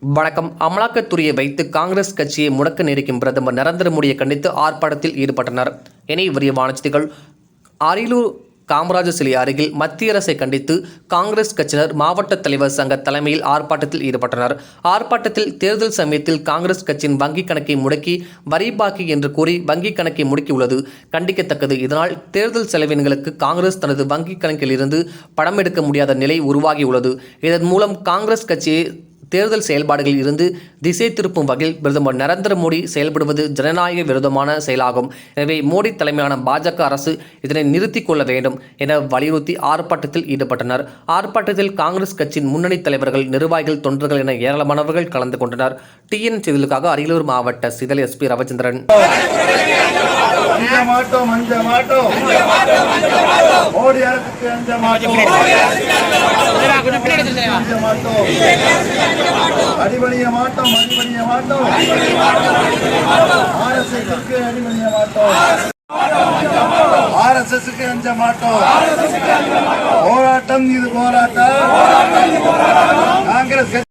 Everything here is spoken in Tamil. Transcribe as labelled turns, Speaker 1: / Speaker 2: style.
Speaker 1: வணக்கம். அமலாக்கத்துறையை வைத்து காங்கிரஸ் கட்சியை முடக்க நினைக்கும் பிரதமர் நரேந்திர மோடியை கண்டித்து ஆர்ப்பாட்டத்தில் ஈடுபட்டனர். இனி விரிவான செய்திகள். அரியலூர் காமராஜர் சிலை அருகில் மத்திய அரசை கண்டித்து காங்கிரஸ் கட்சியினர் மாவட்ட தலைவர் சங்க தலைமையில் ஆர்ப்பாட்டத்தில் ஈடுபட்டனர். ஆர்ப்பாட்டத்தில் தேர்தல் சமயத்தில் காங்கிரஸ் கட்சியின் வங்கிக் கணக்கை முடக்கி வரி பாக்கி என்று கூறி வங்கிக் கணக்கை முடக்கியுள்ளது. கண்டிக்கத்தக்கது. இதனால் தேர்தல் செலவினங்களுக்கு காங்கிரஸ் தனது வங்கிக் கணக்கில் இருந்து படம் எடுக்க முடியாத நிலை உருவாகியுள்ளது. இதன் மூலம் காங்கிரஸ் கட்சியை தேர்தல் செயல்பாடுகளில் இருந்து திசை திருப்பும் வகையில் பிரதமர் நரேந்திர மோடி செயல்படுவது ஜனநாயக விரோதமான செயலாகும். எனவே மோடி தலைமையிலான பாஜக அரசு இதனை நிறுத்திக் கொள்ள வேண்டும் என வலியுறுத்தி ஆர்ப்பாட்டத்தில் ஈடுபட்டனர். ஆர்ப்பாட்டத்தில் காங்கிரஸ் கட்சியின் முன்னணி தலைவர்கள் நிர்வாகிகள் தொண்டர்கள் என ஏராளமானவர்கள் கலந்து கொண்டனர். டிஎன் செய்திகளுக்காக அரியலூர் மாவட்ட சிதல் எஸ்பி ரவிச்சந்திரன்.
Speaker 2: மாட்டோம் அஞ்ச மாட்டோம் மோடி அரசுக்கு அஞ்ச மாட்டோம். அடிபணிய மாட்டோம் அடிபணிய மாட்டோம் ஆர்எஸ்எஸ்க்கு அடிபணிய மாட்டோம் ஆர்எஸ்எஸ்க்கு அஞ்ச மாட்டோம் போராட்டம் இது போராட்டம்.